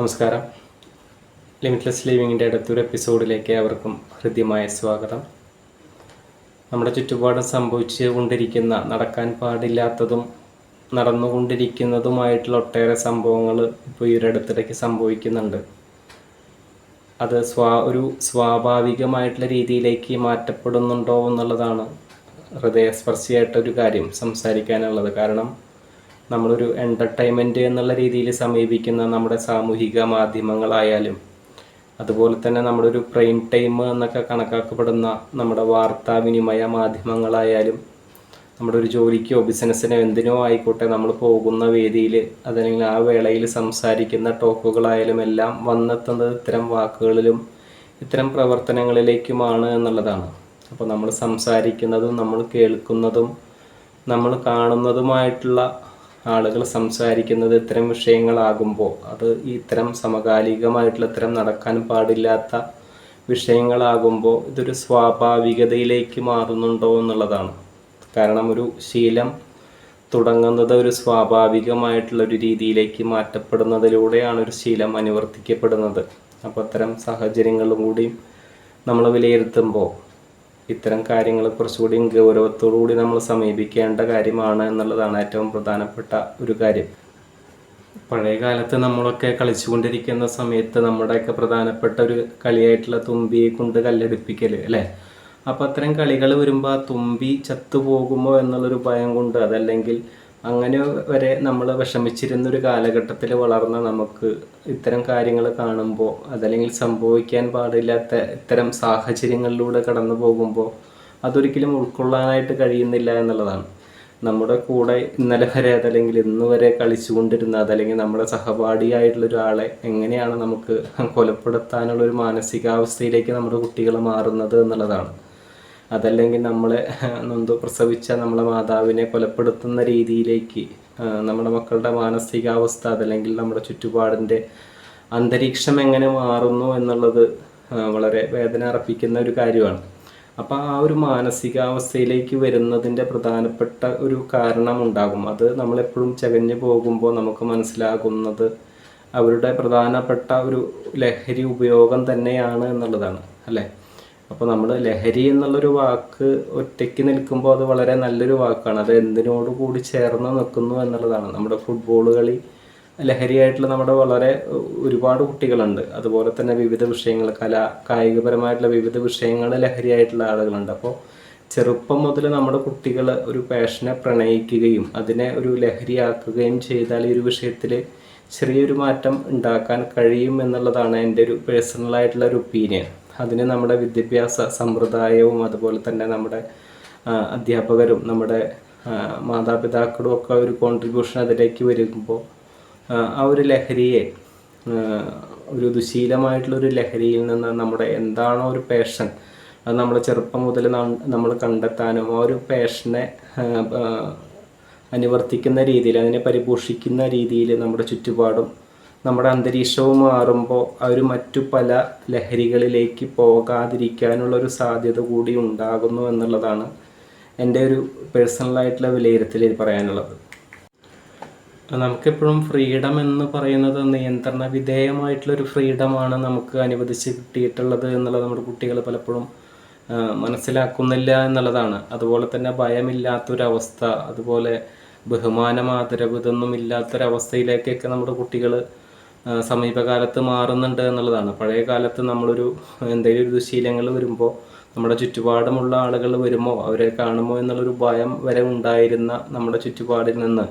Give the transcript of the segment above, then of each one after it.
നമസ്കാരം. ലിമിറ്റ്ലെസ് ലിവിങ്ങിന്റെ അടുത്തൊരു എപ്പിസോഡിലേക്ക് അവർക്കും ഹൃദ്യമായ സ്വാഗതം. നമ്മുടെ ചുറ്റുപാടും സംഭവിച്ചു കൊണ്ടിരിക്കുന്ന നടക്കാൻ പാടില്ലാത്തതും നടന്നുകൊണ്ടിരിക്കുന്നതുമായിട്ടുള്ള ഒട്ടേറെ സംഭവങ്ങൾ ഇപ്പോൾ ഈ ഒരു അടുത്തിടയ്ക്ക് സംഭവിക്കുന്നുണ്ട്. അത് സ്വാ ഒരു സ്വാഭാവികമായിട്ടുള്ള രീതിയിലേക്ക് മാറ്റപ്പെടുന്നുണ്ടോ എന്നുള്ളതാണ് ഹൃദയസ്പർശിയായിട്ടൊരു കാര്യം സംസാരിക്കാനുള്ളത്. കാരണം നമ്മളൊരു എന്റർടൈൻമെന്റ് എന്നുള്ള രീതിയിൽ സമീപിക്കുന്ന നമ്മുടെ സാമൂഹിക മാധ്യമങ്ങളായാലും അതുപോലെ തന്നെ നമ്മുടെ ഒരു പ്രൈം ടൈം എന്നൊക്കെ കണക്കാക്കപ്പെടുന്ന നമ്മുടെ വാർത്താവിനിമയ മാധ്യമങ്ങളായാലും നമ്മുടെ ഒരു ജോലിക്കോ ബിസിനസ്സിനോ എന്തിനോ ആയിക്കോട്ടെ നമ്മൾ പോകുന്ന വേദിയിൽ അതല്ലെങ്കിൽ ആ വേളയിൽ സംസാരിക്കുന്ന ടോക്കുകളായാലും എല്ലാം വന്നെത്തുന്നത് ഇത്തരം വാക്കുകളിലും ഇത്തരം പ്രവർത്തനങ്ങളിലേക്കുമാണ് എന്നുള്ളതാണ്. അപ്പോൾ നമ്മൾ സംസാരിക്കുന്നതും നമ്മൾ കേൾക്കുന്നതും നമ്മൾ കാണുന്നതുമായിട്ടുള്ള ആളുകൾ സംസാരിക്കുന്നത് ഇത്തരം വിഷയങ്ങളാകുമ്പോൾ അത് ഇത്തരം സമകാലികമായിട്ടുള്ള ഇത്തരം നടക്കാൻ പാടില്ലാത്ത വിഷയങ്ങളാകുമ്പോൾ ഇതൊരു സ്വാഭാവികതയിലേക്ക് മാറുന്നുണ്ടോ എന്നുള്ളതാണ്. കാരണം ഒരു ശീലം തുടങ്ങുന്നത് ഒരു സ്വാഭാവികമായിട്ടുള്ള ഒരു രീതിയിലേക്ക് മാറ്റപ്പെടുന്നതിലൂടെയാണ് ഒരു ശീലം അനുവർത്തിക്കപ്പെടുന്നത്. അപ്പോൾ അത്തരം സാഹചര്യങ്ങളും കൂടി നമ്മൾ വിലയിരുത്തുമ്പോൾ ഇത്തരം കാര്യങ്ങൾ കുറച്ചുകൂടി ഗൗരവത്തോടുകൂടി നമ്മൾ സമീപിക്കേണ്ട കാര്യമാണ് എന്നുള്ളതാണ് ഏറ്റവും പ്രധാനപ്പെട്ട ഒരു കാര്യം. പഴയ കാലത്ത് നമ്മളൊക്കെ കളിച്ചുകൊണ്ടിരിക്കുന്ന സമയത്ത് നമ്മുടെയൊക്കെ പ്രധാനപ്പെട്ട ഒരു കളിയായിട്ടുള്ള തുമ്പിയെ കൊണ്ട് കല്ലെടുപ്പിക്കൽ അല്ലേ? അപ്പോൾ അത്തരം കളികൾ വരുമ്പോൾ ആ തുമ്പി ചത്തുപോകുമോ എന്നുള്ളൊരു ഭയം കൊണ്ട് അതല്ലെങ്കിൽ അങ്ങനെ വരെ നമ്മൾ വിഷമിച്ചിരുന്നൊരു കാലഘട്ടത്തിൽ വളർന്ന നമുക്ക് ഇത്തരം കാര്യങ്ങൾ കാണുമ്പോൾ അതല്ലെങ്കിൽ സംഭവിക്കാൻ പാടില്ലാത്ത ഇത്തരം സാഹചര്യങ്ങളിലൂടെ കടന്നു പോകുമ്പോൾ അതൊരിക്കലും ഉൾക്കൊള്ളാനായിട്ട് കഴിയുന്നില്ല എന്നുള്ളതാണ്. നമ്മുടെ കൂടെ ഇന്നലെ വരെ അതല്ലെങ്കിൽ ഇന്ന് വരെ കളിച്ചുകൊണ്ടിരുന്ന അതല്ലെങ്കിൽ നമ്മുടെ സഹപാഠിയായിട്ടുള്ള ഒരാളെ എങ്ങനെയാണ് നമുക്ക് കൊലപ്പെടുത്താനുള്ള ഒരു മാനസികാവസ്ഥയിലേക്ക് നമ്മുടെ കുട്ടികൾ മാറുന്നത് എന്നുള്ളതാണ്. അതല്ലെങ്കിൽ നമ്മളെ നൊന്തു പ്രസവിച്ച നമ്മളെ മാതാവിനെ കൊലപ്പെടുത്തുന്ന രീതിയിലേക്ക് നമ്മുടെ മക്കളുടെ മാനസികാവസ്ഥ അതല്ലെങ്കിൽ നമ്മുടെ ചുറ്റുപാടിന്റെ അന്തരീക്ഷം എങ്ങനെ മാറുന്നു എന്നുള്ളത് വളരെ വേദന അർപ്പിക്കുന്ന ഒരു കാര്യമാണ്. അപ്പോൾ ആ ഒരു മാനസികാവസ്ഥയിലേക്ക് വരുന്നതിന്റെ പ്രധാനപ്പെട്ട ഒരു കാരണം ഉണ്ടാകും. അത് നമ്മളെപ്പോഴും ചകഞ്ഞു പോകുമ്പോൾ നമുക്ക് മനസ്സിലാകുന്നത് അവരുടെ പ്രധാനപ്പെട്ട ഒരു ലഹരി ഉപയോഗം തന്നെയാണ് എന്നുള്ളതാണ് അല്ലേ? അപ്പോൾ നമ്മൾ ലഹരി എന്നുള്ളൊരു വാക്ക് ഒറ്റയ്ക്ക് നിൽക്കുമ്പോൾ അത് വളരെ നല്ലൊരു വാക്കാണ്. അത് എന്തിനോട് കൂടി ചേർന്ന് നിൽക്കുന്നു എന്നുള്ളതാണ്. നമ്മുടെ ഫുട്ബോൾ കളി ലഹരിയായിട്ടുള്ള നമ്മുടെ വളരെ ഒരുപാട് കുട്ടികളുണ്ട്. അതുപോലെ തന്നെ വിവിധ വിഷയങ്ങൾ കല കായികപരമായിട്ടുള്ള വിവിധ വിഷയങ്ങൾ ലഹരിയായിട്ടുള്ള ആളുകളുണ്ട്. അപ്പോൾ ചെറുപ്പം മുതൽ നമ്മുടെ കുട്ടികൾ ഒരു പാഷനെ പ്രണയിക്കുകയും അതിനെ ഒരു ലഹരിയാക്കുകയും ചെയ്താൽ ഈ ഒരു വിഷയത്തിൽ ചെറിയൊരു മാറ്റം ഉണ്ടാക്കാൻ കഴിയും എന്നുള്ളതാണ് എന്റെ ഒരു പേഴ്സണലായിട്ടുള്ള ഒരു ഒപ്പീനിയൻ അതിന് നമ്മുടെ വിദ്യാഭ്യാസ സമ്പ്രദായവും അതുപോലെ തന്നെ നമ്മുടെ അധ്യാപകരും നമ്മുടെ മാതാപിതാക്കളും ഒക്കെ ഒരു കോൺട്രിബ്യൂഷൻ അതിലേക്ക് വരുമ്പോൾ ആ, ഒരു ലഹരിയെ ഒരു ദുശീലമായിട്ടുള്ള ഒരു ലഹരിയിൽ നിന്ന് നമ്മുടെ എന്താണോ ഒരു പേഷൻ അത് നമ്മൾ ചെറുപ്പം മുതൽ നമ്മൾ കണ്ടെത്താനും ആ ഒരു പേഷനെ അനുവർത്തിക്കുന്ന രീതിയിൽ അതിനെ പരിപോഷിക്കുന്ന രീതിയിൽ നമ്മുടെ ചുറ്റുപാടും നമ്മുടെ അന്തരീക്ഷവും മാറുമ്പോൾ അവർ മറ്റു പല ലഹരികളിലേക്ക് പോകാതിരിക്കാനുള്ള ഒരു സാധ്യത കൂടി ഉണ്ടാകുന്നു എന്നുള്ളതാണ് എന്റെ ഒരു പേഴ്സണലായിട്ടുള്ള വിലയിരുത്തൽ പറയാനുള്ളത്. നമുക്കെപ്പോഴും ഫ്രീഡം എന്ന് പറയുന്നത് നിയന്ത്രണ വിധേയമായിട്ടുള്ളൊരു ഫ്രീഡമാണ് നമുക്ക് അനുവദിച്ച് കിട്ടിയിട്ടുള്ളത് എന്നുള്ളത് നമ്മുടെ കുട്ടികൾ പലപ്പോഴും മനസ്സിലാക്കുന്നില്ല എന്നുള്ളതാണ്. അതുപോലെ തന്നെ ഭയമില്ലാത്തൊരവസ്ഥ അതുപോലെ ബഹുമാനം ആദരവ് ഇതൊന്നും ഇല്ലാത്തൊരവസ്ഥയിലേക്കൊക്കെ നമ്മുടെ കുട്ടികൾ സമീപകാലത്ത് മാറുന്നുണ്ട് എന്നുള്ളതാണ്. പഴയ കാലത്ത് നമ്മളൊരു എന്തെങ്കിലും ഒരു ദുശീലങ്ങൾ വരുമ്പോൾ നമ്മുടെ ചുറ്റുപാടുമുള്ള ആളുകൾ വരുമോ അവരെ കാണുമോ എന്നുള്ളൊരു ഭയം വരെ ഉണ്ടായിരുന്ന നമ്മുടെ ചുറ്റുപാടിൽ നിന്ന്.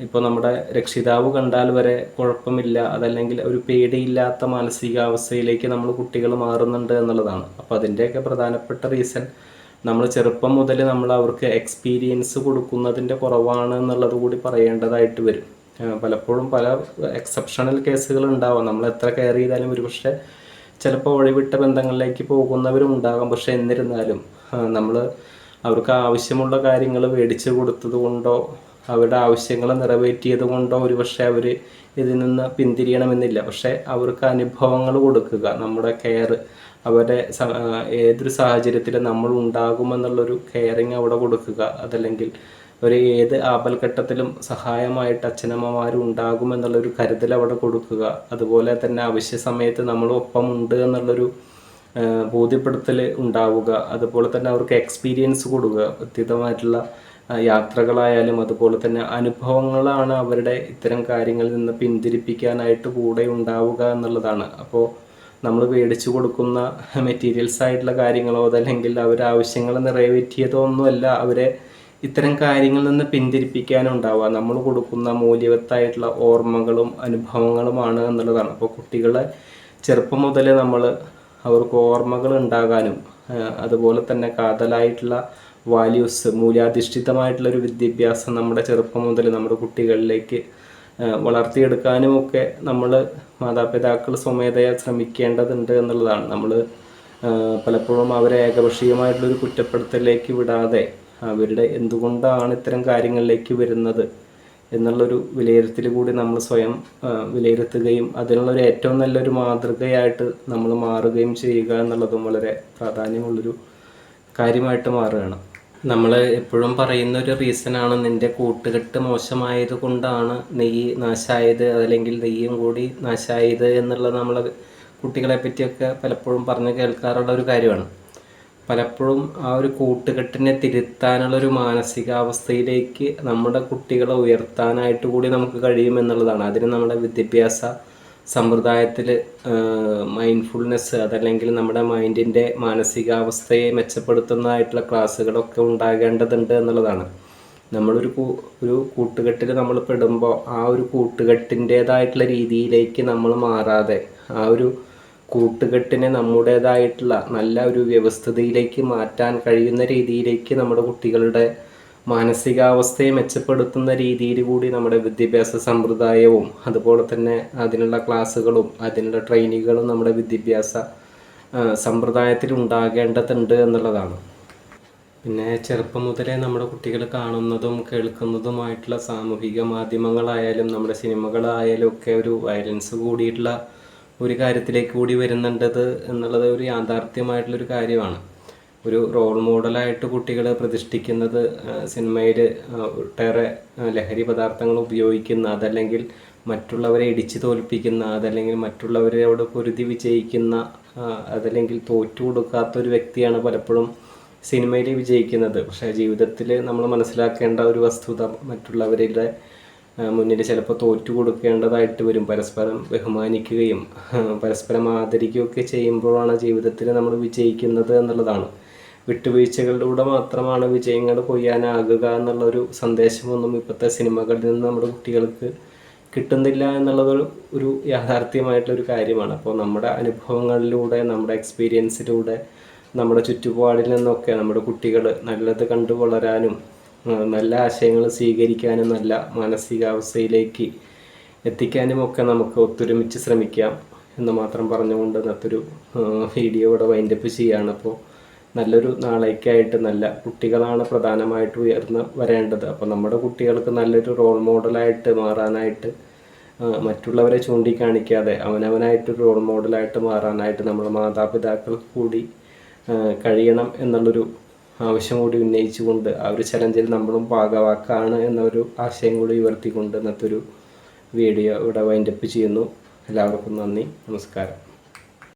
ഇപ്പോൾ നമ്മുടെ രക്ഷിതാവ് കണ്ടാൽ വരെ കുഴപ്പമില്ല അതല്ലെങ്കിൽ ഒരു പേടിയില്ലാത്ത മാനസികാവസ്ഥയിലേക്ക് നമ്മൾ കുട്ടികൾ മാറുന്നുണ്ട് എന്നുള്ളതാണ്. അപ്പോൾ അതിന്റെയൊക്കെ പ്രധാനപ്പെട്ട റീസൺ നമ്മൾ ചെറുപ്പം മുതൽ നമ്മൾ അവർക്ക് എക്സ്പീരിയൻസ് കൊടുക്കുന്നതിന്റെ കുറവാണ് എന്നുള്ളത് കൂടി പറയേണ്ടതായിട്ട് വരും. പലപ്പോഴും പല എക്സെപ്ഷണൽ കേസുകൾ ഉണ്ടാവാം. നമ്മൾ എത്ര കെയർ ചെയ്താലും ഒരു പക്ഷേ ചിലപ്പോൾ വഴിവിട്ട ബന്ധങ്ങളിലേക്ക് പോകുന്നവരും ഉണ്ടാകാം. പക്ഷെ എന്നിരുന്നാലും നമ്മൾ അവർക്ക് ആവശ്യമുള്ള കാര്യങ്ങൾ മേടിച്ചു കൊടുത്തത് കൊണ്ടോ അവരുടെ ആവശ്യങ്ങൾ നിറവേറ്റിയത് കൊണ്ടോ ഒരു പക്ഷേ അവർ ഇതിൽ നിന്ന് പിന്തിരിയണമെന്നില്ല. പക്ഷെ അവർക്ക് അനുഭവങ്ങൾ കൊടുക്കുക നമ്മുടെ കെയർ അവരുടെ ഏതൊരു സാഹചര്യത്തിൽ നമ്മൾ ഉണ്ടാകുമെന്നുള്ളൊരു കെയറിങ് അവിടെ കൊടുക്കുക അതല്ലെങ്കിൽ ഒരു ഏത് ആപൽഘട്ടത്തിലും സഹായമായിട്ട് അച്ഛനമ്മമാരും ഉണ്ടാകുമെന്നുള്ളൊരു കരുതൽ അവിടെ കൊടുക്കുക. അതുപോലെ തന്നെ അവശ്യ സമയത്ത് നമ്മളൊപ്പം ഉണ്ട് എന്നുള്ളൊരു ബോധ്യപ്പെടുത്തൽ ഉണ്ടാവുക. അതുപോലെ തന്നെ അവർക്ക് എക്സ്പീരിയൻസ് കൊടുക്കുക. വ്യക്തിതമായിട്ടുള്ള യാത്രകളായാലും അതുപോലെ തന്നെ അനുഭവങ്ങളാണ് അവരുടെ ഇത്തരം കാര്യങ്ങളിൽ നിന്ന് പിന്തിരിപ്പിക്കാനായിട്ട് കൂടെ ഉണ്ടാവുക എന്നുള്ളതാണ്. അപ്പോൾ നമ്മൾ മേടിച്ചു കൊടുക്കുന്ന മെറ്റീരിയൽസ് ആയിട്ടുള്ള കാര്യങ്ങളോ അതല്ലെങ്കിൽ അവരുടെ ആവശ്യങ്ങൾ നിറവേറ്റിയതോ ഒന്നുമല്ല. അവരെ ഇത്തരം കാര്യങ്ങളിൽ നിന്ന് പിന്തിരിപ്പിക്കാനുണ്ടാവുക. നമ്മൾ കൊടുക്കുന്ന മൂല്യവത്തായിട്ടുള്ള ഓർമ്മകളും അനുഭവങ്ങളുമാണ് എന്നുള്ളതാണ്. അപ്പോൾ കുട്ടികളെ ചെറുപ്പം മുതലേ നമ്മൾ അവർക്ക് ഓർമ്മകൾ ഉണ്ടാകാനും അതുപോലെ തന്നെ കാതലായിട്ടുള്ള വാല്യൂസ് മൂല്യാധിഷ്ഠിതമായിട്ടുള്ള ഒരു വിദ്യാഭ്യാസം നമ്മുടെ ചെറുപ്പം മുതൽ നമ്മുടെ കുട്ടികളിലേക്ക് വളർത്തിയെടുക്കാനും ഒക്കെ നമ്മൾ മാതാപിതാക്കൾ സ്വമേധയാ ശ്രമിക്കേണ്ടതുണ്ട് എന്നുള്ളതാണ്. നമ്മൾ പലപ്പോഴും അവരെ ഏകപക്ഷീയമായിട്ടുള്ളൊരു കുറ്റപ്പെടുത്തലിലേക്ക് വിടാതെ അവരുടെ എന്തുകൊണ്ടാണ് ഇത്തരം കാര്യങ്ങളിലേക്ക് വരുന്നത് എന്നുള്ളൊരു വിലയിരുത്തൽ കൂടി നമ്മൾ സ്വയം വിലയിരുത്തുകയും അതിനുള്ളൊരു ഏറ്റവും നല്ലൊരു മാതൃകയായിട്ട് നമ്മൾ മാറുകയും ചെയ്യുക എന്നുള്ളതും വളരെ പ്രാധാന്യമുള്ളൊരു കാര്യമായിട്ട് മാറുകയാണ്. നമ്മൾ എപ്പോഴും പറയുന്ന ഒരു റീസണാണ് നിന്റെ കൂട്ടുകെട്ട് മോശമായത് കൊണ്ടാണ് നെയ്യ് നാശായത് അതല്ലെങ്കിൽ നെയ്യും കൂടി നാശായത് എന്നുള്ളത് നമ്മൾ കുട്ടികളെ പറ്റിയൊക്കെ പലപ്പോഴും പറഞ്ഞു കേൾക്കാറുള്ള ഒരു കാര്യമാണ്. പലപ്പോഴും ആ ഒരു കൂട്ടുകെട്ടിനെ തിരുത്താനുള്ള ഒരു മാനസികാവസ്ഥയിലേക്ക് നമ്മുടെ കുട്ടികളെ ഉയർത്താനായിട്ട് കൂടി നമുക്ക് കഴിയുമെന്നുള്ളതാണ് അതിന് നമ്മുടെ വിദ്യാഭ്യാസ സമ്പ്രദായത്തിൽ മൈൻഡ്ഫുൾനെസ് അതല്ലെങ്കിൽ നമ്മുടെ മൈൻഡിന്റെ മാനസികാവസ്ഥയെ മെച്ചപ്പെടുത്തുന്നതായിട്ടുള്ള ക്ലാസ്സുകളൊക്കെ ഉണ്ടാകേണ്ടതുണ്ട് എന്നുള്ളതാണ്. നമ്മളൊരു ഒരു കൂട്ടുകെട്ടിൽ നമ്മൾ പെടുമ്പോൾ ആ ഒരു കൂട്ടുകെട്ടിന്റേതായിട്ടുള്ള രീതിയിലേക്ക് നമ്മൾ മാറാതെ ആ ഒരു കൂട്ടുകെട്ടിനെ നമ്മുടേതായിട്ടുള്ള നല്ല ഒരു വ്യവസ്ഥതയിലേക്ക് മാറ്റാൻ കഴിയുന്ന രീതിയിലേക്ക് നമ്മുടെ കുട്ടികളുടെ മാനസികാവസ്ഥയെ മെച്ചപ്പെടുത്തുന്ന രീതിയിൽ കൂടി നമ്മുടെ വിദ്യാഭ്യാസ സമ്പ്രദായവും അതുപോലെ തന്നെ അതിനുള്ള ക്ലാസ്സുകളും അതിനുള്ള ട്രെയിനിങ്ങുകളും നമ്മുടെ വിദ്യാഭ്യാസ സമ്പ്രദായത്തിൽ ഉണ്ടാകേണ്ടതുണ്ട് എന്നുള്ളതാണ്. പിന്നെ ചെറുപ്പം മുതലേ നമ്മുടെ കുട്ടികൾ കാണുന്നതും കേൾക്കുന്നതുമായിട്ടുള്ള സാമൂഹിക മാധ്യമങ്ങളായാലും നമ്മുടെ സിനിമകളായാലും ഒക്കെ ഒരു വയലൻസ് കൂടിയിട്ടുള്ള ഒരു കാര്യത്തിലേക്ക് കൂടി വരുന്നുണ്ടത് എന്നുള്ളത് ഒരു യാഥാർത്ഥ്യമായിട്ടുള്ളൊരു കാര്യമാണ്. ഒരു റോൾ മോഡലായിട്ട് കുട്ടികൾ പ്രതിഷ്ഠിക്കുന്നത് സിനിമയിൽ ഒട്ടേറെ ലഹരി പദാർത്ഥങ്ങൾ ഉപയോഗിക്കുന്ന അതല്ലെങ്കിൽ മറ്റുള്ളവരെ ഇടിച്ചു തോൽപ്പിക്കുന്ന അതല്ലെങ്കിൽ മറ്റുള്ളവരോട് പൊരുതി വിജയിക്കുന്ന അതല്ലെങ്കിൽ തോറ്റു കൊടുക്കാത്ത ഒരു വ്യക്തിയാണ് പലപ്പോഴും സിനിമയിൽ വിജയിക്കുന്നത്. പക്ഷേ ജീവിതത്തിൽ നമ്മൾ മനസ്സിലാക്കേണ്ട ഒരു വസ്തുത മറ്റുള്ളവരുടെ മുന്നിൽ ചിലപ്പോൾ തോറ്റു കൊടുക്കേണ്ടതായിട്ട് വരും. പരസ്പരം ബഹുമാനിക്കുകയും പരസ്പരം ആദരിക്കുകയൊക്കെ ചെയ്യുമ്പോഴാണ് ജീവിതത്തിൽ നമ്മൾ വിജയിക്കുന്നത് എന്നുള്ളതാണ്. വിട്ടുവീഴ്ചകളിലൂടെ മാത്രമാണ് വിജയങ്ങൾ കൊയ്യാനാകുക എന്നുള്ളൊരു സന്ദേശമൊന്നും ഇപ്പോഴത്തെ സിനിമകളിൽ നിന്ന് നമ്മുടെ കുട്ടികൾക്ക് കിട്ടുന്നില്ല എന്നുള്ളത് ഒരു യാഥാർത്ഥ്യമായിട്ടുള്ളൊരു കാര്യമാണ്. അപ്പോൾ നമ്മുടെ അനുഭവങ്ങളിലൂടെ നമ്മുടെ എക്സ്പീരിയൻസിലൂടെ നമ്മുടെ ചുറ്റുപാടിൽ നിന്നൊക്കെ നമ്മുടെ കുട്ടികൾ നല്ലത് കണ്ടു വളരാനും നല്ല ആശയങ്ങൾ സ്വീകരിക്കാനും നല്ല മാനസികാവസ്ഥയിലേക്ക് എത്തിക്കാനും ഒക്കെ നമുക്ക് ഒത്തൊരുമിച്ച് ശ്രമിക്കാം എന്ന് മാത്രം പറഞ്ഞുകൊണ്ട് ഇന്നത്തൊരു വീഡിയോ ഇവിടെ വൈൻഡപ്പ് ചെയ്യുകയാണ് അപ്പോൾ നല്ലൊരു നാളേക്കായിട്ട് നല്ല കുട്ടികളാണ് പ്രധാനമായിട്ട് ഉയർന്ന് വരേണ്ടത്. അപ്പോൾ നമ്മുടെ കുട്ടികൾക്ക് നല്ലൊരു റോൾ മോഡലായിട്ട് മാറാനായിട്ട് മറ്റുള്ളവരെ ചൂണ്ടിക്കാണിക്കാതെ അവനവനായിട്ടൊരു റോൾ മോഡലായിട്ട് മാറാനായിട്ട് നമ്മൾ മാതാപിതാക്കൾ കൂടി കഴിയണം എന്നുള്ളൊരു ആവശ്യം കൂടി ഉന്നയിച്ചുകൊണ്ട് ആ ഒരു ചലഞ്ചിൽ നമ്മളും ഭാഗവാക്കാണ് എന്നൊരു ആശയം കൂടി ഉയർത്തിക്കൊണ്ട് ഇന്നത്തെ ഒരു വീഡിയോ ഇവിടെ വൈൻഡപ്പ് ചെയ്യുന്നു. എല്ലാവർക്കും നന്ദി. നമസ്കാരം.